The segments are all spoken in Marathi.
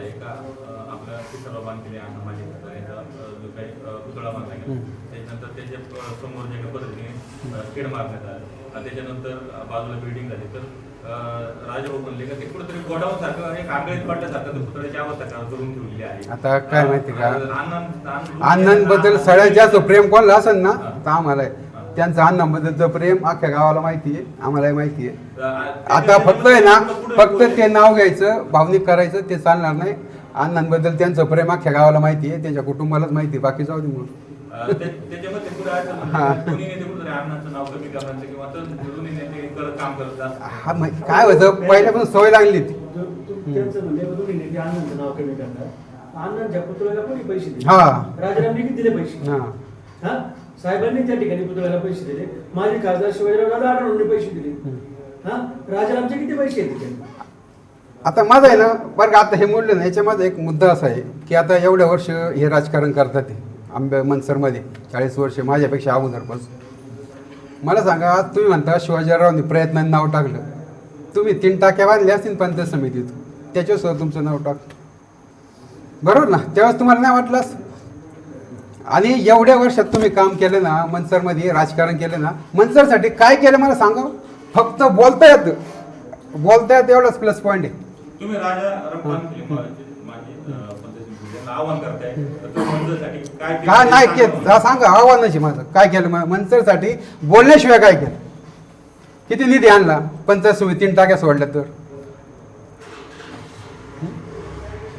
एका अं, आपल्या पुतळा बांधलेले अण्णा माझे यांचा अं, जो काही पुतळा बांधला गेला. त्याच्यानंतर त्याच्यासमोर काही पद्धतीने मारण्यात आलं. त्याच्यानंतर बाजूला बिल्डिंग झाली. तर अं, राजाभाऊ म्हणले का ते कुठेतरी गोडाऊन सारखं एक आंगळीत पडल्यासारखं ते पुतळ्याची अवस्था करून करून ठेवलेली आहे? आता काय माहिती का? अण्णां- अण्णांबद्दल सगळ्यात जास्त प्रेम कोणाला असेल ना तर आम्हाला. त्यांचं अण्णांबद्दलचं प्रेम अख्ख्या गावाला माहिती आहे आम्हालाही माहिती आहे. आता फक्त आहे ना फक्त ते नाव घ्यायचं भावनिक करायचं ते चालणार नाही. अण्णांबद्दल त्यांचं प्रेम अख्ख्या गावाला माहिती आहे त्यांच्या कुटुंबालाच माहिती आहे बाकी जाऊ दे म्हणून. हा. म्हणजे हा काय होतं पहिल्यापासून सवय लागली ती हा. राजारामने किती दिले पैसे? हा. हा? साहेबांनी त्या ठिकाणी पुतळ्याला पैसे दिले. माझे खासदार शिवाजीराव दादा आढळून पैसे दिले. हा? राजारामचे किती पैसे आहेत आता माझं आहे ना बरं का आता हे बोललं ना याच्यामध्ये एक मुद्दा असा आहे की आता एवढ्या वर्ष हे राजकारण करतात ते आंबे मनसरमध्ये. चाळीस वर्ष माझ्यापेक्षा अगोदरपासून मला सांगा तुम्ही म्हणता शिवाजीरावांनी प्रयत्नांनी नाव टाकलं. तुम्ही तीन टाक्या बांधल्या असतील पंचायत समितीत. त्याच्यासह तुमचं नाव टाक बरोबर ना? त्यावेळेस तुम्हाला नाही वाटलं असं? आणि एवढ्या वर्षात तुम्ही काम केलं ना मनसरमध्ये राजकारण केलं ना मनसरसाठी काय केलं मला सांगा? फक्त बोलता येतं बोलता येतं एवढाच प्लस पॉईंट आहे. तुम्ही राजा काय नाही सांगा केलं. मला. सांगा आव्हानाची माझं. काय केलं? मनसरसाठी बोलण्याशिवाय काय केलं? किती निधी आणला? पंचायत समिती तीन टाक्या सोडल्या तर.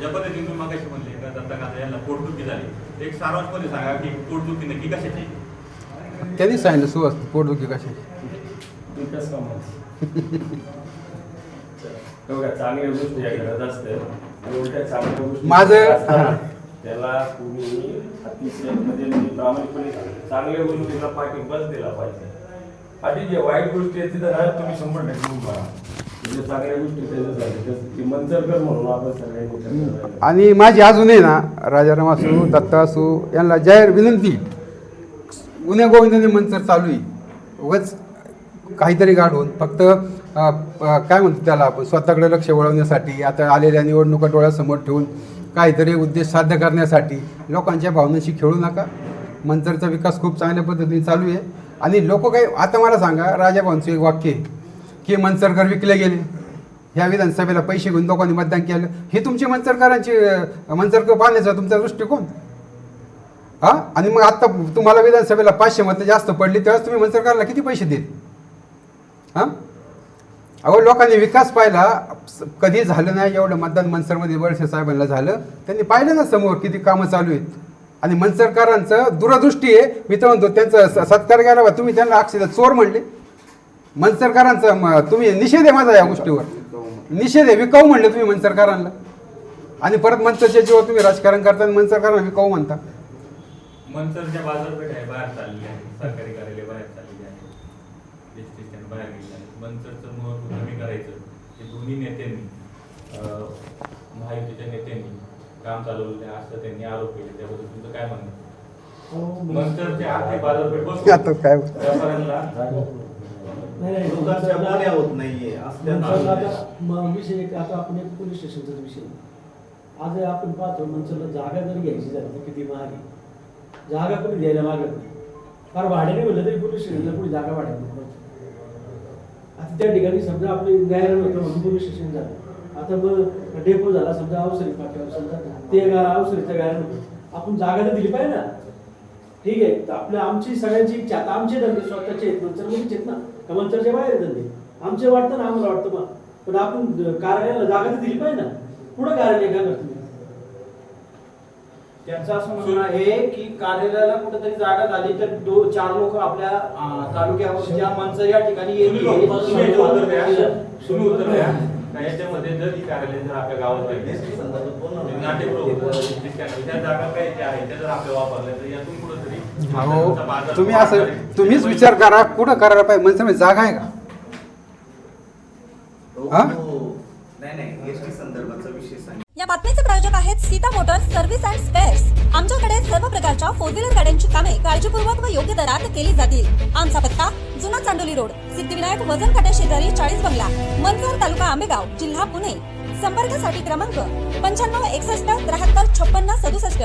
ज्या पद्धतीने तुम्ही मागाशी म्हणले का दत्ता काका यांना पोटदुखी झाली एक सारांशमध्ये सांगा की पोटदुखी नक्की कशाची त्यांनी सांगितलं सुवास पोटदुखी कशी विकास कामाची चांगल्या गोष्टी माझं- असतात. हा. त्याला तुम्ही अतिशय म्हणजे प्रामाणिकपणे चांगल्या गोष्टीला पाठिंबाच दिला पाहिजे आणि जे वाईट गोष्टी आहेत तिथं तुम्ही शंभर टक्के उभा. म्हणजे चांगल्या गोष्टी त्याच्या झाल्या ते मंचरकर म्हणून आपण सगळ्या गोष्टी आणि माझी अजूनही ना राजाराम असू दत्ता असू यांना जाहीर विनंती. गुन्हे गोविंदाने मंचर चालू आहे. उगाच काहीतरी गाडून फक्त अ, प- काय म्हणतो त्याला आपण स्वतःकडे लक्ष वळवण्यासाठी आता आलेल्या निवडणुका डोळ्यासमोर ठेवून काहीतरी उद्देश साध्य करण्यासाठी लोकांच्या भावनांशी खेळू नका. मंचरचा विकास खूप चांगल्या पद्धतीने चालू आहे. आणि लोक काही आता मला सांगा राजाभाऊंचं एक वाक्य आहे. की मंचरकर विकले गेले. ह्या विधानसभेला पैसे घेऊन लोकांनी मतदान केलं. हे तुमची मनसरकारांची अं, मंचरकर पाहण्याचा तुमचा दृष्टिकोन? हा? आणि मग आत्ता तुम्हाला विधानसभेला पाचशे मतं जास्त पडली तेव्हाच तुम्ही मनसरकारला किती पैसे देत हा? अहो लोकांनी विकास पाहिला. स- कधी झालं नाही एवढं मतदान मनसरमध्ये वळसे साहेबांना झालं. त्यांनी पाहिलं ना समोर किती कामं चालू आहेत. आणि मनसरकारांचं दूरदृष्टी आहे. मी तर म्हणतो त्यांचा स- सत्कार घ्यायला बा तुम्ही त्यांना अक्षरशः चोर म्हणले. मनसरकरांचा म- तुम्ही निषेध आहे माझा या गोष्टीवर. निषेध आहे विकाऊ म्हणले तुम्ही मनसरकरांना? आणि परत मनसरच्या जीवावर तुम्ही राजकारण करताना मनसरकरांना विकाऊ म्हणता? मंचरच्या बाजारपेठ आहे बाहेर चाललेली आहे सरकारी कार्यालय बाहेर चाललेली आहे. एस टी स्टँड बाहेर आहे. महत्त्व कमी करायचं. हे दोन्ही नेत्यांनी अं, महायुतीच्या नेत्यांनी काम चालवलेलं आहे असं त्यांनी आरोप केले. त्याबद्दल तुमचं काय म्हणणं मंचरची आर्थिक बाजारपेठ बसून आता काय? व्यापाऱ्यांना नाही लोकांच्या बोल्या होत नाहीये आता विषय एक आता आपण एक पोलीस स्टेशनचा विषय आज आपण पाहतो मंचरला जागा जरी घ्यायची झाली तर किती महाग आहे जागा कोणी द्यायला मागत नाही. फार भाड्याने म्हणलं तरी पोलीस स्टेशनला कोणी जागा नाही. आता त्या ठिकाणी समजा आपली गायरण होतं म्हणून पोलीस स्टेशन झालं. आता मग डेपो झाला समजा अवसरी पाठीवर समजा ते अवसरीचं गायरण होतं आपण जागा तर दिली पाहिजे ना. ठीक आहे. तर आपल्या आमची सगळ्यांची इच्छा. आता आमचे धंदे स्वतःचे आहेत. मंचर मुलीचे आहेत ना. का मंचरच्या बाहेर आहेत धंदे. आमचे वाटतं ना आम्हाला वाटतं मग पण आपण कार्यालयाला जागा तर दिली पाहिजे ना. पुढं कार्यालय काय करतो त्यांचं असं म्हणणं आहे की कार्यालयाला कुठेतरी जागा झाली तर दो चार लोक आपल्या अं, तालुक्यावरच्या मंच या ठिकाणी तुम्ही येतील लोक- तुम्ही याचं उत्तर द्या. तुम्ही उत्तर द्या. का याच्यामध्ये जर ही कार्यालय जर आपल्या गावात राहिली नाट्यगृह त्या जागा काही ज्या आहेत त्या जर आपल्या वापरल्या तर यातून कुठंतरी अहो तुम्ही असं तुम्हीच विचार करा कुठं करायला पाहिजे? म्हणजे जागा आहे का? हा? या बातमीचे प्रायोजक आहेत Sita motors service and spares. आमच्याकडे सर्व प्रकारच्या फोर व्हीलर गाड्यांची कामे काळजीपूर्वक व योग्य दरात केली जातील. आमचा पत्ता जुना चांडोली रोड सिद्धिविनायक वजन काट्या शेजारी चाळीस बंगला मनसर तालुका आंबेगाव जिल्हा पुणे. संपर्कासाठी क्रमांक पंच्याण्णव एकसष्ट त्र्याहत्तर छप्पन्न सदुसष्ट.